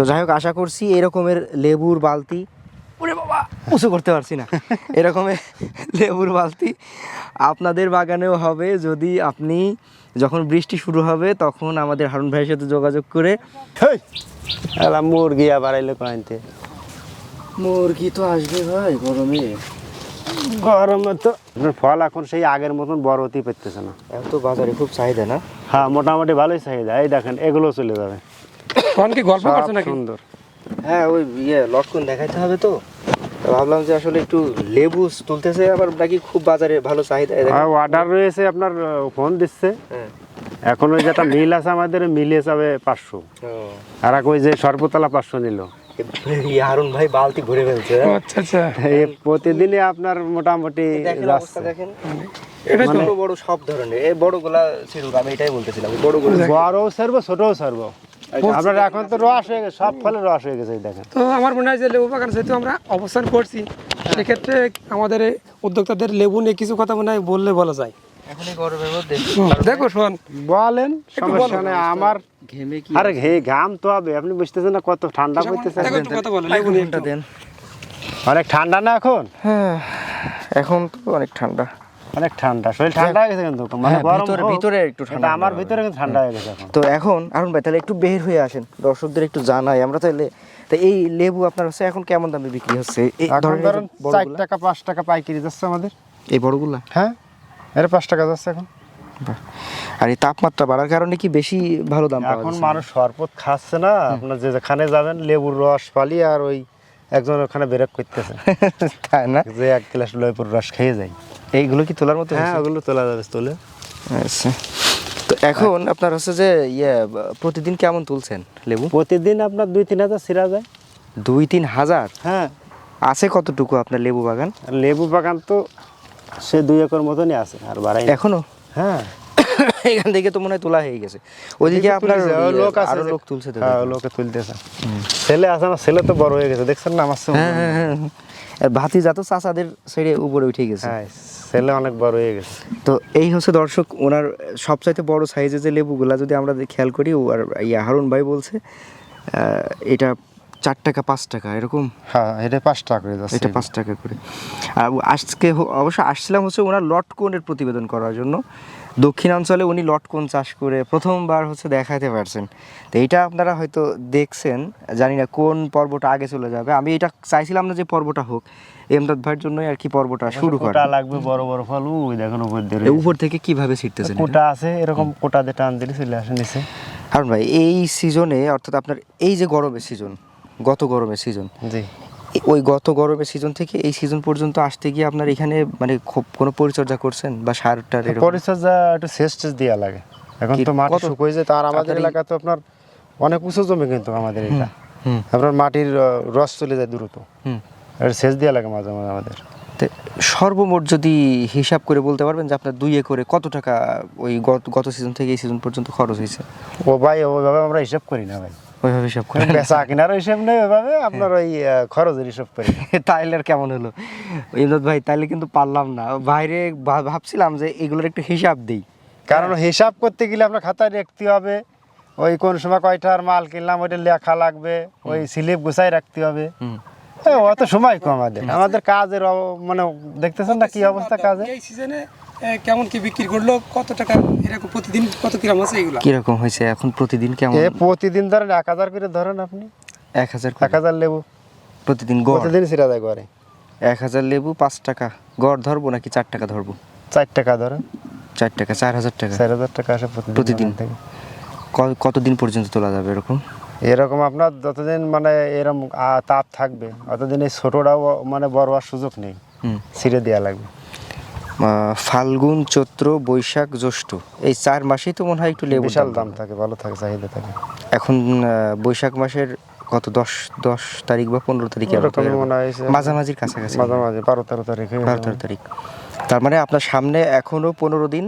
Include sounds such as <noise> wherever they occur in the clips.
তো যাই হোক আশা করছি এরকমের লেবুর বালতি ওরে বাবা উঁচু করতে পারছি না। <laughs> এরকমের লেবুর বালতি আপনাদের বাগানেও হবে। যদি আপনি যখন বৃষ্টি শুরু হবে তখন আমাদের হারুন ভাইয়ের সাথে যোগাযোগ করে এলা মুরগি আবার আইলে কয়েনতে মুরগি তো আসবে ভাই গরমে। গরমে তো ফল এখন সেই আগের মতন বড় হতেই পারতেছে না। এত বাজারে খুব চাহিদা না? হ্যাঁ মোটামুটি ভালোই চাহিদা। এই দেখেন এগুলো চলে যাবে। তখন কি গল্প করছ নাকি? সুন্দর। হ্যাঁ ওই ইয়ে লটকন দেখাইতে হবে তো। ভাবলাম যে আসলে একটু লেবু তুলতেছে আবার নাকি খুব বাজারে ভালো চাহিদা অর্ডার রয়েছে আপনার ফোন দিচ্ছে। হ্যাঁ। এখন ওই যেটা মিল আছে আমাদের মিলে যাবে পাঁচশো। আর এক ওই যে সর্বতলা পাঁচশো নিল। এই হারুন ভাই বালতি ঘুরে ফেলছে। হ্যাঁ? আচ্ছা আচ্ছা। এই প্রতিদিনই আপনার মোটামুটি দেখেন যাচ্ছে। অবস্থা দেখেন। এটা ছোট বড় সব ধরনের এই বড়গুলা ছিড়ুক আমি এটাই বলতেছিলাম বড়গুলো বড়ও সারবো ছোটও সারবো আপনার এখন তো রস হয়ে গেছে সব ফলে রস হয়ে গেছে দেখেন। তো আমার মনে হয় যে লেবু বাগান যেহেতু আমরা অবস্থান করছি সেক্ষেত্রে আমাদের উদ্যোক্তাদের লেবু নিয়ে কিছু কথা মনে হয় বললে বলা যায়। দেখো। শোন। বলেন সমস্যা নেই আমার ঘেমে আরে হে ঘাম তো হবে আপনি বুঝতেছেন না কত ঠান্ডা পড়তেছে। অনেক ঠান্ডা না এখন? হ্যাঁ এখন তো অনেক ঠান্ডা। অনেক ঠান্ডা। শরীর ঠান্ডা হয়ে গেছে কিন্তু মানে হ্যাঁ, গরম ভিতরে- ভিতরে একটু ঠান্ডা আমার ভিতরে কিন্তু ঠান্ডা হয়ে গেছে তো এখন আরুন ভাই তাহলে একটু বের হয়ে আসেন। দর্শকদের একটু জানাই আমরা তাহলে তো এই লেবু আপনার হচ্ছে এখন কেমন দামে বিক্রি হচ্ছে? ধরেন চার টাকা পাঁচ টাকা পাইকারি যাচ্ছে আমাদের। এই বড়গুলা? হ্যাঁ এর পাঁচ টাকা যাচ্ছে এখন। আর এই তাপমাত্রা বাড়ার কারণে কি বেশি ভালো দাম পাওয়া এখন মানুষ শরবত খাচ্ছে না। আপনার যে যেখানে যাবেন লেবুর রস পালি আর ওই একজন ওখানে বেরেক করতেছে। <laughs> তাই না? যে এক গ্লাস লেবুর রস খেয়ে যায়। এইগুলো কি তোলার মতো হ্যাঁ ওগুলো তোলা যাবে তোলে। আচ্ছা। তো এখন আপনার হচ্ছে যে ইয়ে প্রতিদিন কেমন তুলছেন লেবু? প্রতিদিন আপনার দুই তিন হাজার ছিঁড়া যায়। দুই তিন হাজার? হ্যাঁ। আছে কতটুকু আপনার লেবু বাগান? লেবু বাগান তো সে দুই একর মতনই আছে আর বাড়াই এখনও? হ্যাঁ। এখান থেকে তো মনে হয় তোলা হয়ে গেছে। ওইদিকে আপনার ইয়ে, লোক আছে আরও লোক তুলছে তো হ্যাঁ লোকে তুলতেছে। ছেলে আছে আমার ছেলে তো বড় হয়ে গেছে দেখছেন না আমার হ্যাঁ হ্যাঁ হ্যাঁ আর ভাতিজা তো চাচাদের ছেড়ে উপরে উঠে গেছে। হ্যাঁ ছেলে অনেক বড় হয়ে গেছে। তো এই হচ্ছে দর্শক ওনার সবচাইতে বড় সাইজের যে লেবুগুলা যদি আমরা খেয়াল করি ও আর ইয়া হারুন ভাই বলছে এটা চার টাকা পাঁচ টাকা এরকম? হ্যাঁ এটা পাঁচ টাকা করে যাচ্ছে। এটা পাঁচ টাকা করে। আর আজকে অবশ্য আসছিলাম হচ্ছে ওনার লটকনের প্রতিবেদন করার জন্য। দক্ষিণাঞ্চলে উনি লটকন চাষ করে প্রথমবার হচ্ছে দেখাতে পারছেন। তো এইটা আপনারা হয়তো দেখছেন জানি না কোন পর্বটা আগে চলে যাবে। আমি এটা চাইছিলাম না যে পর্বটা হোক এমদাদ ভাইয়ের জন্যই আর কি পর্বটা শুরু করা। লাগবে বড় বড় ফল ওই দেখুন উপর দিয়ে উপর থেকে কীভাবে ছিটতেছেন কোটা আছে এরকম কোটা দিয়ে টান দিলে চলে আসে নিচে। হারুন ভাই এই সিজনে অর্থাৎ আপনার এই যে গরমের সিজন গত গরমের সিজন জি। ওই গত গরমের সিজন থেকে এই সিজন পর্যন্ত আসতে গিয়ে আপনার এখানে মানে খুব কোনো পরিচর্যা করছেন বা সার টার পরিচর্যা একটু শেষ টেস দেওয়া লাগে। এখন তো মাটি শুকিয়ে যায় তার আমাদের এলাকা তো আপনার অনেক উঁচু জমি কিন্তু আমাদের এটা। আপনার মাটির রস চলে যায় দ্রুত। এটা সেচ দেওয়া লাগে মাঝে মাঝে আমাদের। সর্বমোট যদি হিসাব করে বলতে পারবেন যে আপনার দুই একরে কত টাকা ওই গত গত সিজন থেকে এই সিজন পর্যন্ত খরচ হয়েছে? ও ভাই ওইভাবে আমরা হিসাব করি না ভাই। ওইভাবে সব করে বেচা কিনার হিসাব নেই ওইভাবে আপনার ওই খরচের হিসাব করি। <laughs> তাইলে আর কেমন হলো? ইমদাদ ভাই তাইলে কিন্তু পারলাম না। বাইরে ভাবছিলাম যে এগুলোর একটু হিসাব দিই। কারণ হিসাব করতে গেলে আপনার খাতায় রাখতে হবে ওই কোন সময় কয়টার মাল কিনলাম ওইটা লেখা লাগবে ওই স্লিপ গুছাই রাখতে হবে। অত সময় কম আমাদের আমাদের কাজের মানে দেখতেছেন না কি অবস্থা কাজে এই সিজনে কেমন কি বিক্রি করল? কত টাকা এরকম প্রতিদিন কত কিরাম আছে এগুলা? কীরকম হয়েছে এখন প্রতিদিন কেমন? এ প্রতিদিন ধরেন এক হাজার করে ধরেন আপনি। এক হাজার এক হাজার লেবু। প্রতিদিন প্রতিদিন ছিঁড়া যায় ঘরে এক হাজার লেবু পাঁচ টাকা। গড় ধরবো নাকি চার টাকা ধরবো? চার টাকা ধরেন। চার টাকা চার হাজার টাকা। চার হাজার টাকা আসে প্রতিদিন থেকে। ক- কতদিন পর্যন্ত তোলা যাবে এরকম? এরকম আপনার যতদিন মানে এরকম তাপ থাকবে অতদিন এই ছোটটাও মানে বড় হওয়ার সুযোগ নেই। ছিঁড়ে দেওয়া লাগবে। ফাল্গুন চৈত্র বৈশাখ জ্যৈষ্ঠ এই চার মাসেই তো মনে হয় একটু লেবু বিশাল দাম। থাকে ভালো থাকে চাহিদা থাকে। এখন বৈশাখ মাসের কত দশ দশ তারিখ বা পনেরো তারিখে মাঝামাঝির কাছাকাছি। মাঝামাঝি বারো তেরো তারিখে। বারো তেরো তারিখ। তার মানে আপনার সামনে এখনও পনেরো দিন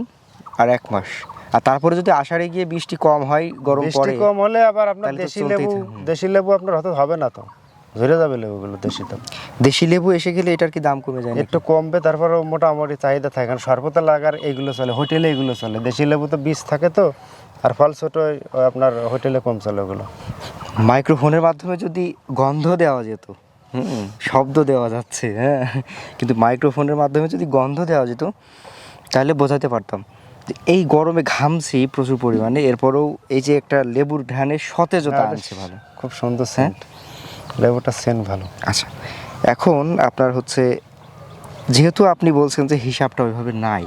আর এক মাস। আর তারপরে যদি আষাঢ়ে গিয়ে বৃষ্টি কম হয় গরম বৃষ্টি পড়ে কম হলে আবার আপনার দেশি লেবু দেশি লেবু আপনার হয়তো হবে না তো। ঝরে যাবে লেবুগুলো দেশি দাম দেশি লেবু এসে গেলে এটার কি দাম কমে যায় একটু কমবে তারপরে মোটামুটি চাহিদা থাকে। কারণ সর্বতা লাগার এইগুলো চলে হোটেলে এগুলো চলে। দেশি লেবু তো বীজ থাকে তো আর ফল ছোট আপনার হোটেলে কম চলে ওগুলো। মাইক্রোফোনের মাধ্যমে যদি গন্ধ দেওয়া যেত হুম শব্দ দেওয়া যাচ্ছে হ্যাঁ কিন্তু মাইক্রোফোনের মাধ্যমে যদি গন্ধ দেওয়া যেত তাহলে বোঝাতে পারতাম। এই গরমে ঘামছি প্রচুর পরিমাণে এরপরেও এই যে একটা লেবুর ঢানের সতেজতা হ্যাঁ, আনছে ভালো। খুব সুন্দর সেন্ট লেবুটা সেন্ট ভালো। আচ্ছা এখন আপনার হচ্ছে যেহেতু আপনি বলছেন যে হিসাবটা ওইভাবে নাই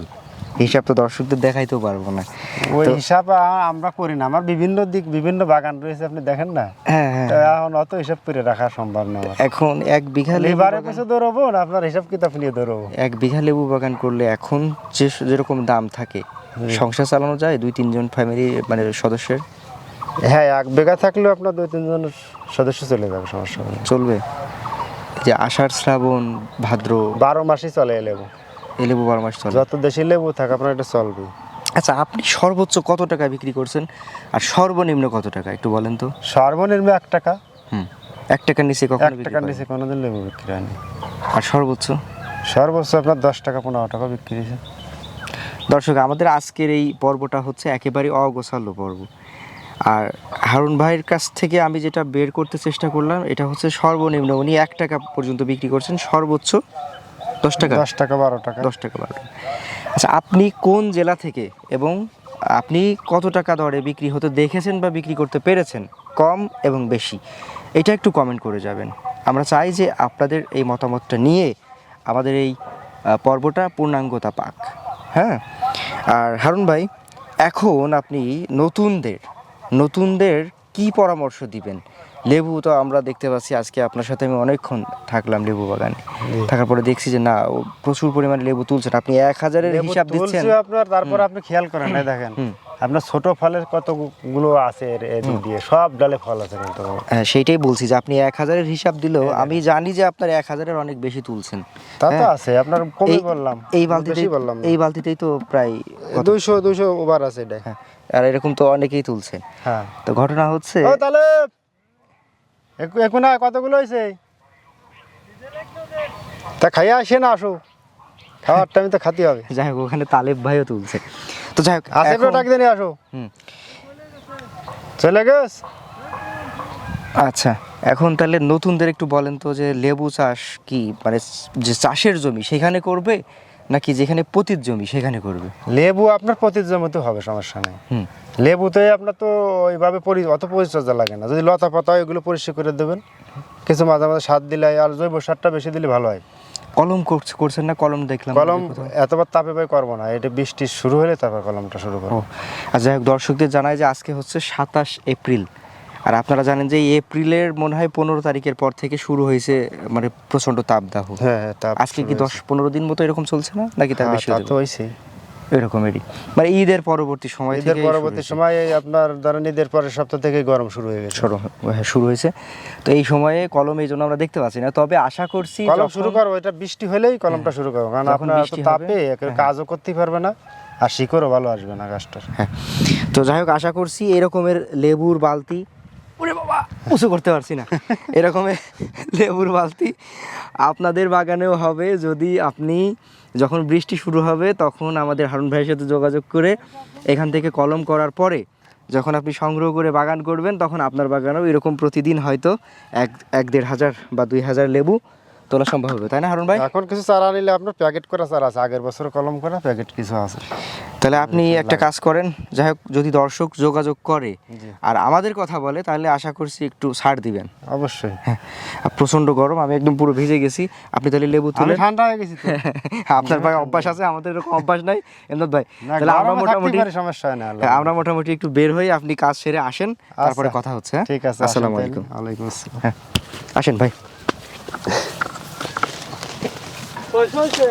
হিসাব তো দর্শকদের দেখাইতেও পারব না। ওই হিসাব আমরা করি না। আমার বিভিন্ন দিক বিভিন্ন বাগান রয়েছে আপনি দেখেন না? হ্যাঁ হ্যাঁ। এখন অত হিসাব করে রাখা সম্ভব না এখন এক বিঘা লেবু লিবারে কিছু দৌড়বো না? আপনার হিসাব কিতাব নিয়ে দৌড়বো। এক বিঘা লেবু বাগান করলে এখন যে যেরকম দাম থাকে সংসার চালানো যায়? দুই তিনজন ফ্যামিলি মানে সদস্যের? হ্যাঁ এক বেগা থাকলেও আপনার দুই তিনজন সদস্য চলে যাবে সমস্যা চলবে? যে আষাঢ় শ্রাবণ ভাদ্র? বারো মাসই চলে এই লেবু। এই লেবু বারো মাস চলে। যত দেশে লেবু থাকে আপনার এটা চলবে। আচ্ছা আপনি সর্বোচ্চ কত টাকা বিক্রি করছেন? আর সর্বনিম্ন কত টাকা একটু বলেন তো? সর্বনিম্ন এক টাকা। হুম এক টাকার নিচে এক কখনো বিক্রি টাকার? নিচে কোনোদিন লেবু বিক্রি হয়নি। আর সর্বোচ্চ? সর্বোচ্চ আপনার দশ টাকা পনেরো টাকা বিক্রি হয়েছে। দর্শক আমাদের আজকের এই পর্বটা হচ্ছে একেবারে অগোছালো পর্ব। আর হারুন ভাইয়ের কাছ থেকে আমি যেটা বের করতে চেষ্টা করলাম এটা হচ্ছে সর্বনিম্ন উনি এক টাকা পর্যন্ত বিক্রি করছেন সর্বোচ্চ দশ টাকা। দশ টাকা বারো টাকা। দশ টাকা বারো টাকা। আচ্ছা আপনি কোন জেলা থেকে এবং আপনি কত টাকা দরে বিক্রি হতে দেখেছেন বা বিক্রি করতে পেরেছেন কম এবং বেশি এটা একটু কমেন্ট করে যাবেন। আমরা চাই যে আপনাদের এই মতামতটা নিয়ে আমাদের এই পর্বটা পূর্ণাঙ্গতা পাক। হ্যাঁ? আর হারুন ভাই এখন আপনি নতুনদের নতুনদের কি পরামর্শ দিবেন? লেবু তো আমরা দেখতে পাচ্ছি আজকে আপনার সাথে আমি অনেকক্ষণ থাকলাম লেবু বাগানে। থাকার পরে দেখছি যে না প্রচুর পরিমাণে লেবু তুলছেন। আপনি এক হাজারের হিসাব দিচ্ছেন। আপনার তারপর আপনি খেয়াল করেন দেখেন। আপনার ছোট ফলের কতগুলো আছে এদিক দিয়ে? সব ডালে ফল আছে কিন্তু। হ্যাঁ সেইটাই বলছি যে আপনি এক হাজারের হিসাব দিলেও আমি জানি যে আপনার এক হাজারের অনেক বেশি তুলছেন। তা তো হ্যাঁ। আছে আপনার কমই বললাম। এই বালতিতে বললাম এই বালতিতেই তো প্রায় দুইশো দুইশো ওভার আছে এটা। হ্যাঁ আর এরকম তো অনেকেই তুলছেন হ্যাঁ। তো ঘটনা হচ্ছে ও তাহলে এখন কতগুলো হয়েছে তা খাইয়া আসে না আসো। খাওয়ার টাইম তো খাতে হবে। যাই হোক ওখানে তালেব ভাইও তুলছে। তো যাই হোক আসে এখন- ডাক দিয়ে নিয়ে আসো। হুম। চলে গেছ আচ্ছা এখন তাহলে নতুনদের একটু বলেন তো যে লেবু চাষ কি মানে যে চাষের জমি সেখানে করবে নাকি যেখানে পতিত জমি সেখানে করবে? লেবু আপনার প্রতি জমিতে হবে সমস্যা নেই। হুম। লেবুতে আপনার তো ওইভাবে পরি- অত পরিচর্যা লাগে না। যদি লতা পাতা ওইগুলো পরিষ্কার করে দেবেন। কিছু মাঝে মাঝে সার দিলে আর জৈব সারটা বেশি দিলে ভালো হয়। কলম করছে করছেন না? কলম দেখলাম কলম এতবার তাপে ভাই করব না। এটা বৃষ্টি শুরু হলে তারপর কলমটা শুরু করব। আর যাই হোক দর্শকদের জানায় যে আজকে হচ্ছে সাতাশ এপ্রিল। আর আপনারা জানেন যে এপ্রিলের মনে হয় পনেরো তারিখের পর থেকে শুরু হয়েছে মানে প্রচণ্ড তাপদাহ। হ্যাঁ হ্যাঁ আজকে কি দশ পনেরো দিন মতো এরকম চলছে না? নাকি তার হয়েছে বেশি তা এরকমেরই। মানে ঈদের পরবর্তী সময় ঈদের পরবর্তী সময় আপনার ধরেন ঈদের পরের সপ্তাহ থেকে গরম শুরু হয়ে গেছে। শুরু হ্যাঁ, হয়েছে। তো এই সময়ে কলম এই জন্য আমরা দেখতে পাচ্ছি না। তবে আশা করছি কলম শুরু করব এটা বৃষ্টি হলেই কলমটা শুরু করব কারণ আপনার তাপে একে কাজও করতে পারবে না আর শিকড়ও ভালো আসবে না গাছটার। হ্যাঁ। তো যাই হোক আশা করছি এরকমের লেবুর বালতি ওরে বাবা উঁচু করতে পারছি না। এরকমের লেবুর বালতি আপনাদের বাগানেও হবে। যদি আপনি যখন বৃষ্টি শুরু হবে, তখন আমাদের হারুন ভাইয়ের সাথে যোগাযোগ করে এখান থেকে কলম করার পরে যখন আপনি সংগ্রহ করে বাগান করবেন, তখন আপনার বাগানেও এরকম প্রতিদিন হয়তো এক এক দেড় হাজার বা দুই হাজার লেবু তোলা সম্ভব হবে। তাই না, হারুন ভাই? এখন কিছু চারা নিলে আপনার প্যাকেট করা চারা আছে। আগের বছর কলম করা প্যাকেট কিছু আছে। তাহলে আপনি একটা কাজ করেন যাই হোক যদি দর্শক যোগাযোগ করে আর আমাদের কথা বলে তাহলে আশা করছি একটু ছাড় দিবেন। অবশ্যই। হ্যাঁ প্রচণ্ড গরম আমি একদম পুরো ভিজে গেছি। আপনি তাহলে লেবু তুলে ঠান্ডা হয়ে গেছি <laughs> আপনার ভাই অভ্যাস আছে আমাদের এরকম অভ্যাস নাই। এমদাদ ভাই তাহলে আমরা মোটামুটি সমস্যা হয় না হ্যাঁ, আমরা মোটামুটি একটু বের হই আপনি কাজ সেরে আসেন তারপরে আচ্ছা। কথা হচ্ছে হ্যাঁ? ঠিক আছে আসসালামু আলাইকুম। ওয়ালাইকুম আসসালাম। হ্যাঁ আসেন ভাই। হয়েছে